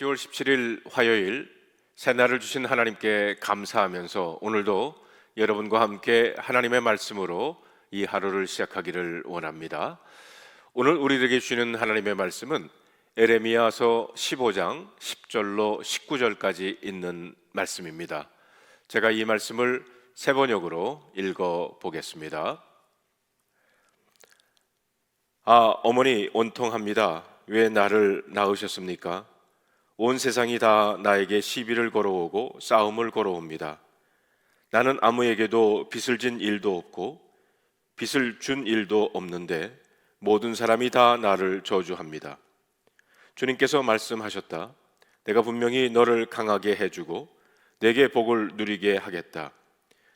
10월 17일 화요일 새날을 주신 하나님께 감사하면서 오늘도 여러분과 함께 하나님의 말씀으로 이 하루를 시작하기를 원합니다. 오늘 우리에게 주시는 하나님의 말씀은 에레미야서 15장 10절로 19절까지 있는 말씀입니다. 제가 이 말씀을 세 번역으로 읽어 보겠습니다. 아, 어머니 온통합니다. 왜 나를 낳으셨습니까? 온 세상이 다 나에게 시비를 걸어오고 싸움을 걸어옵니다. 나는 아무에게도 빚을 진 일도 없고 빚을 준 일도 없는데 모든 사람이 다 나를 저주합니다. 주님께서 말씀하셨다. 내가 분명히 너를 강하게 해주고 내게 복을 누리게 하겠다.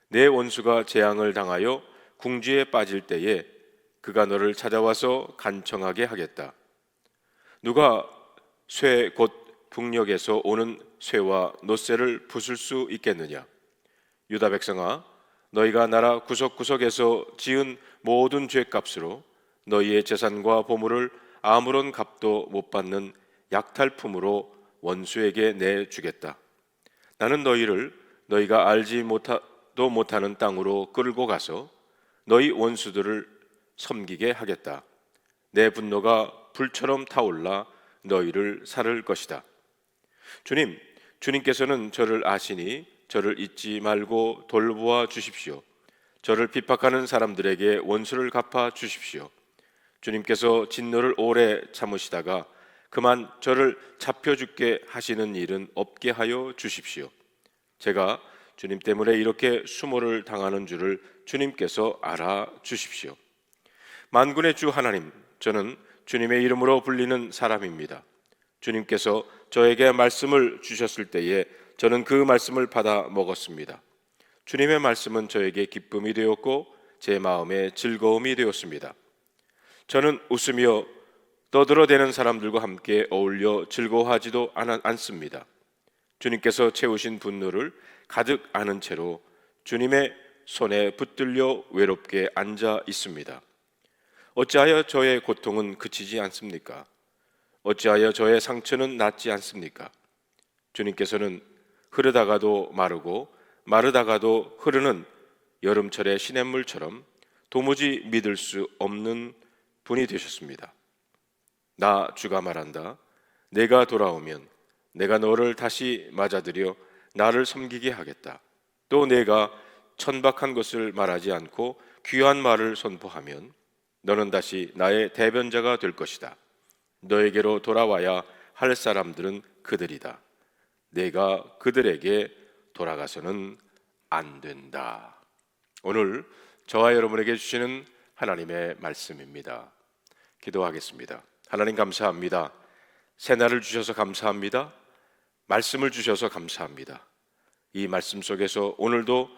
내 원수가 재앙을 당하여 궁지에 빠질 때에 그가 너를 찾아와서 간청하게 하겠다. 누가 쇠 곧 북녘에서 오는 쇠와 노쇠를 부술 수 있겠느냐? 유다 백성아, 너희가 나라 구석구석에서 지은 모든 죄값으로 너희의 재산과 보물을 아무런 값도 못 받는 약탈품으로 원수에게 내주겠다. 나는 너희를 너희가 알지 못하도 못하는 땅으로 끌고 가서 너희 원수들을 섬기게 하겠다. 내 분노가 불처럼 타올라 너희를 살을 것이다. 주님, 주님께서는 저를 아시니 저를 잊지 말고 돌보아 주십시오. 저를 핍박하는 사람들에게 원수를 갚아 주십시오. 주님께서 진노를 오래 참으시다가 그만 저를 잡혀 죽게 하시는 일은 없게 하여 주십시오. 제가 주님 때문에 이렇게 수모를 당하는 줄을 주님께서 알아 주십시오. 만군의 주 하나님, 저는 주님의 이름으로 불리는 사람입니다. 주님께서 저에게 말씀을 주셨을 때에 저는 그 말씀을 받아 먹었습니다. 주님의 말씀은 저에게 기쁨이 되었고 제 마음에 즐거움이 되었습니다. 저는 웃으며 떠들어대는 사람들과 함께 어울려 즐거워하지도 않습니다. 주님께서 채우신 분노를 가득 아는 채로 주님의 손에 붙들려 외롭게 앉아 있습니다. 어찌하여 저의 고통은 그치지 않습니까? 어찌하여 저의 상처는 낫지 않습니까? 주님께서는 흐르다가도 마르고 마르다가도 흐르는 여름철의 시냇물처럼 도무지 믿을 수 없는 분이 되셨습니다. 나 주가 말한다. 내가 돌아오면 내가 너를 다시 맞아들여 나를 섬기게 하겠다. 또 내가 천박한 것을 말하지 않고 귀한 말을 선포하면 너는 다시 나의 대변자가 될 것이다. 너에게로 돌아와야 할 사람들은 그들이다. 내가 그들에게 돌아가서는 안 된다. 오늘 저와 여러분에게 주시는 하나님의 말씀입니다. 기도하겠습니다. 하나님 감사합니다. 새날을 주셔서 감사합니다. 말씀을 주셔서 감사합니다. 이 말씀 속에서 오늘도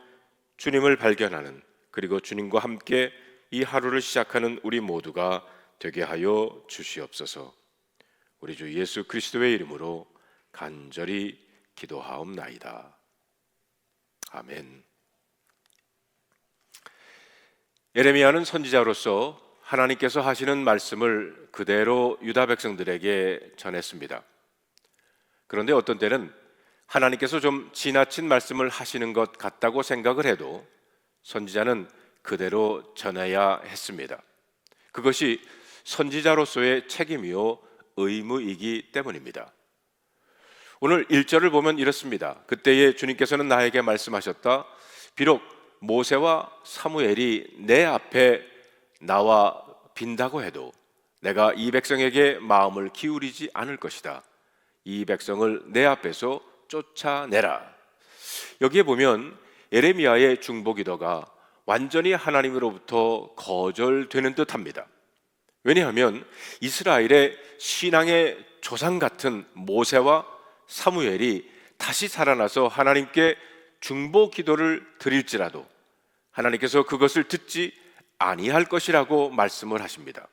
주님을 발견하는 그리고 주님과 함께 이 하루를 시작하는 우리 모두가 되게 하여 주시옵소서. 우리 주 예수 그리스도의 이름으로 간절히 기도하옵나이다. 아멘. 예레미야는 선지자로서 하나님께서 하시는 말씀을 그대로 유다 백성들에게 전했습니다. 그런데 어떤 때는 하나님께서 좀 지나친 말씀을 하시는 것 같다고 생각을 해도 선지자는 그대로 전해야 했습니다. 그것이 선지자로서의 책임이요 의무이기 때문입니다. 오늘 1절을 보면 이렇습니다. 그때에 주님께서는 나에게 말씀하셨다. 비록 모세와 사무엘이 내 앞에 나와 빈다고 해도 내가 이 백성에게 마음을 기울이지 않을 것이다. 이 백성을 내 앞에서 쫓아내라. 여기에 보면 예레미야의 중보 기도가 완전히 하나님으로부터 거절되는 듯합니다. 왜냐하면 이스라엘의 신앙의 조상 같은 모세와 사무엘이 다시 살아나서 하나님께 중보 기도를 드릴지라도 하나님께서 그것을 듣지 아니할 것이라고 말씀을 하십니다.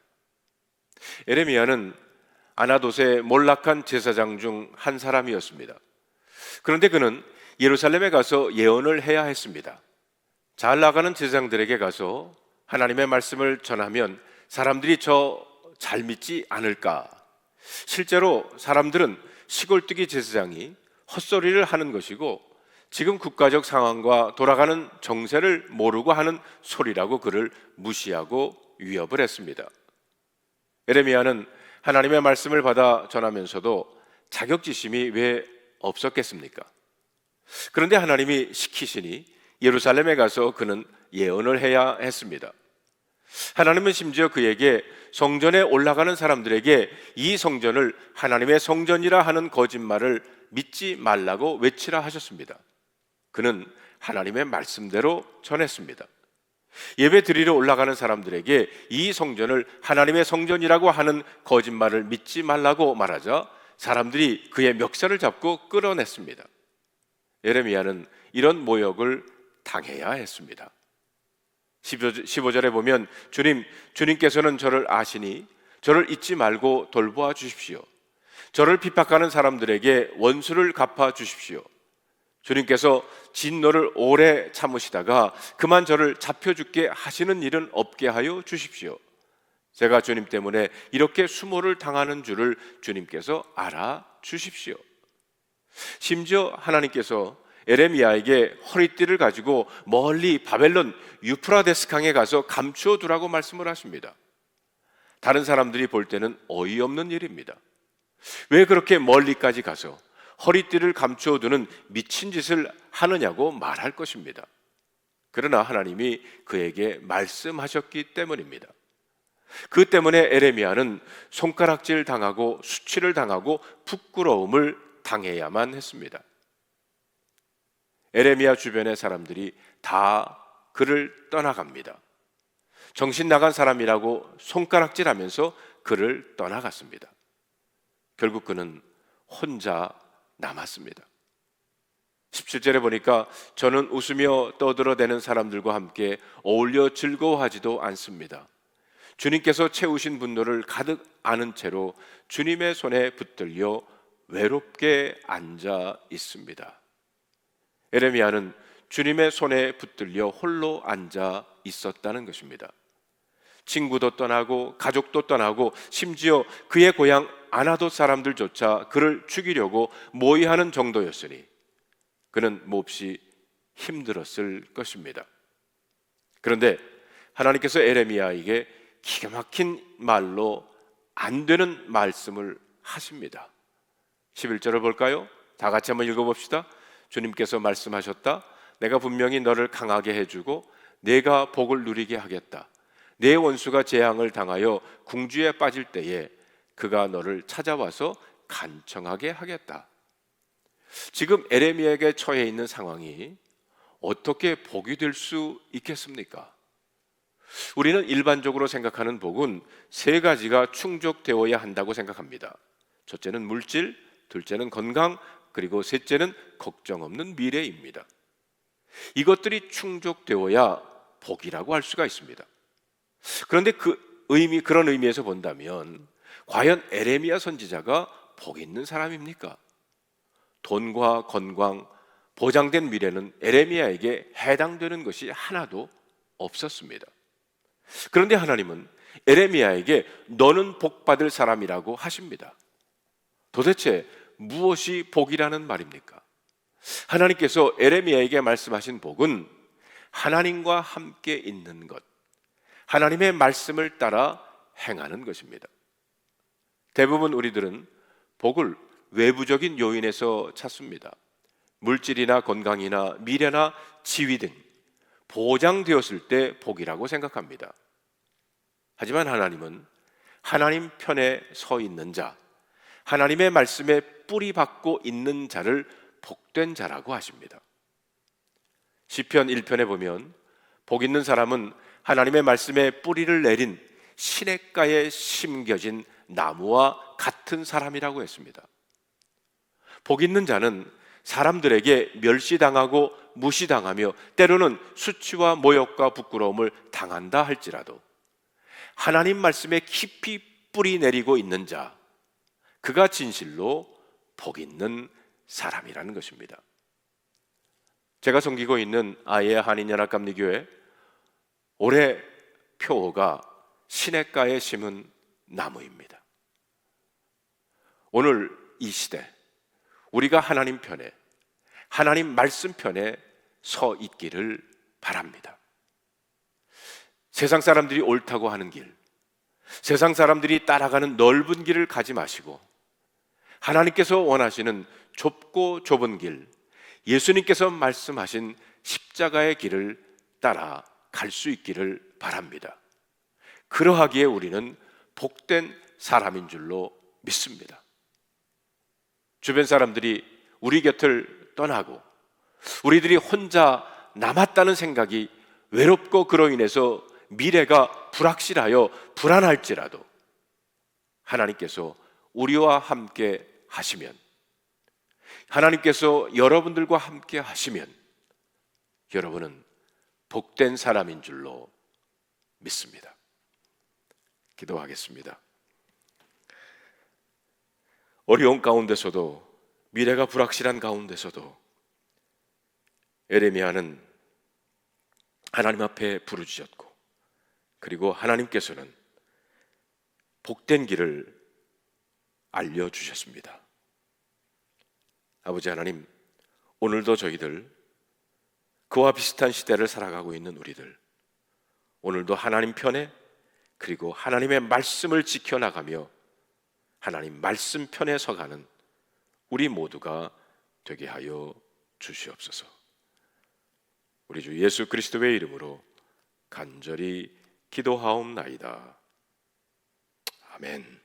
에레미야는 아나도의 몰락한 제사장 중 한 사람이었습니다. 그런데 그는 예루살렘에 가서 예언을 해야 했습니다. 잘 나가는 제사장들에게 가서 하나님의 말씀을 전하면 사람들이 저 잘 믿지 않을까? 실제로 사람들은 시골뜨기 제사장이 헛소리를 하는 것이고 지금 국가적 상황과 돌아가는 정세를 모르고 하는 소리라고 그를 무시하고 위협을 했습니다. 에레미야는 하나님의 말씀을 받아 전하면서도 자격지심이 왜 없었겠습니까? 그런데 하나님이 시키시니 예루살렘에 가서 그는 예언을 해야 했습니다. 하나님은 심지어 그에게 성전에 올라가는 사람들에게 이 성전을 하나님의 성전이라 하는 거짓말을 믿지 말라고 외치라 하셨습니다. 그는 하나님의 말씀대로 전했습니다. 예배 드리러 올라가는 사람들에게 이 성전을 하나님의 성전이라고 하는 거짓말을 믿지 말라고 말하자 사람들이 그의 멱살을 잡고 끌어냈습니다. 예레미야는 이런 모욕을 당해야 했습니다. 15절에 보면 주님, 주님께서는 저를 아시니 저를 잊지 말고 돌보아 주십시오. 저를 핍박하는 사람들에게 원수를 갚아 주십시오. 주님께서 진노를 오래 참으시다가 그만 저를 잡혀 죽게 하시는 일은 없게 하여 주십시오. 제가 주님 때문에 이렇게 수모를 당하는 줄을 주님께서 알아 주십시오. 심지어 하나님께서 에레미야에게 허리띠를 가지고 멀리 바벨론 유프라데스 강에 가서 감추어 두라고 말씀을 하십니다. 다른 사람들이 볼 때는 어이없는 일입니다. 왜 그렇게 멀리까지 가서 허리띠를 감추어 두는 미친 짓을 하느냐고 말할 것입니다. 그러나 하나님이 그에게 말씀하셨기 때문입니다. 그 때문에 에레미야는 손가락질 당하고 수치를 당하고 부끄러움을 당해야만 했습니다. 에레미야 주변의 사람들이 다 그를 떠나갑니다. 정신 나간 사람이라고 손가락질하면서 그를 떠나갔습니다. 결국 그는 혼자 남았습니다. 17절에 보니까 저는 웃으며 떠들어대는 사람들과 함께 어울려 즐거워하지도 않습니다. 주님께서 채우신 분노를 가득 아는 채로 주님의 손에 붙들려 외롭게 앉아 있습니다. 에레미야는 주님의 손에 붙들려 홀로 앉아 있었다는 것입니다. 친구도 떠나고 가족도 떠나고 심지어 그의 고향 아나도 사람들조차 그를 죽이려고 모의하는 정도였으니 그는 몹시 힘들었을 것입니다. 그런데 하나님께서 에레미야에게 기가 막힌 말로 안 되는 말씀을 하십니다. 11절을 볼까요? 다 같이 한번 읽어봅시다. 주님께서 말씀하셨다. 내가 분명히 너를 강하게 해주고 내가 복을 누리게 하겠다. 내 원수가 재앙을 당하여 궁주에 빠질 때에 그가 너를 찾아와서 간청하게 하겠다. 지금 에레미야에게 처해 있는 상황이 어떻게 복이 될 수 있겠습니까? 우리는 일반적으로 생각하는 복은 세 가지가 충족되어야 한다고 생각합니다. 첫째는 물질, 둘째는 건강, 그리고 셋째는 걱정 없는 미래입니다. 이것들이 충족되어야 복이라고 할 수가 있습니다. 그런데 그 의미 그런 의미에서 본다면 과연 에레미야 선지자가 복 있는 사람입니까? 돈과 건강, 보장된 미래는 에레미야에게 해당되는 것이 하나도 없었습니다. 그런데 하나님은 에레미야에게 너는 복 받을 사람이라고 하십니다. 도대체 무엇이 복이라는 말입니까? 하나님께서 에레미야에게 말씀하신 복은 하나님과 함께 있는 것, 하나님의 말씀을 따라 행하는 것입니다. 대부분 우리들은 복을 외부적인 요인에서 찾습니다. 물질이나 건강이나 미래나 지위 등 보장되었을 때 복이라고 생각합니다. 하지만 하나님은 하나님 편에 서 있는 자, 하나님의 말씀에 뿌리 박고 있는 자를 복된 자라고 하십니다. 시편 1편에 보면 복 있는 사람은 하나님의 말씀에 뿌리를 내린 시냇가에 심겨진 나무와 같은 사람이라고 했습니다. 복 있는 자는 사람들에게 멸시당하고 무시당하며 때로는 수치와 모욕과 부끄러움을 당한다 할지라도 하나님 말씀에 깊이 뿌리 내리고 있는 자, 그가 진실로 복 있는 사람이라는 것입니다. 제가 섬기고 있는 아예 한인연합감리교회 올해 표어가 시냇가에 심은 나무입니다. 오늘 이 시대 우리가 하나님 편에 하나님 말씀 편에 서 있기를 바랍니다. 세상 사람들이 옳다고 하는 길, 세상 사람들이 따라가는 넓은 길을 가지 마시고 하나님께서 원하시는 좁고 좁은 길, 예수님께서 말씀하신 십자가의 길을 따라 갈 수 있기를 바랍니다. 그러하기에 우리는 복된 사람인 줄로 믿습니다. 주변 사람들이 우리 곁을 떠나고 우리들이 혼자 남았다는 생각이 외롭고 그로 인해서 미래가 불확실하여 불안할지라도 하나님께서 우리와 함께 하시면 하나님께서 여러분들과 함께 하시면 여러분은 복된 사람인 줄로 믿습니다. 기도하겠습니다. 어려운 가운데서도 미래가 불확실한 가운데서도 에레미야는 하나님 앞에 부르짖었고 그리고 하나님께서는 복된 길을 알려 주셨습니다. 아버지 하나님, 오늘도 저희들 그와 비슷한 시대를 살아가고 있는 우리들 오늘도 하나님 편에 그리고 하나님의 말씀을 지켜나가며 하나님 말씀 편에 서가는 우리 모두가 되게 하여 주시옵소서. 우리 주 예수 그리스도의 이름으로 간절히 기도하옵나이다. 아멘.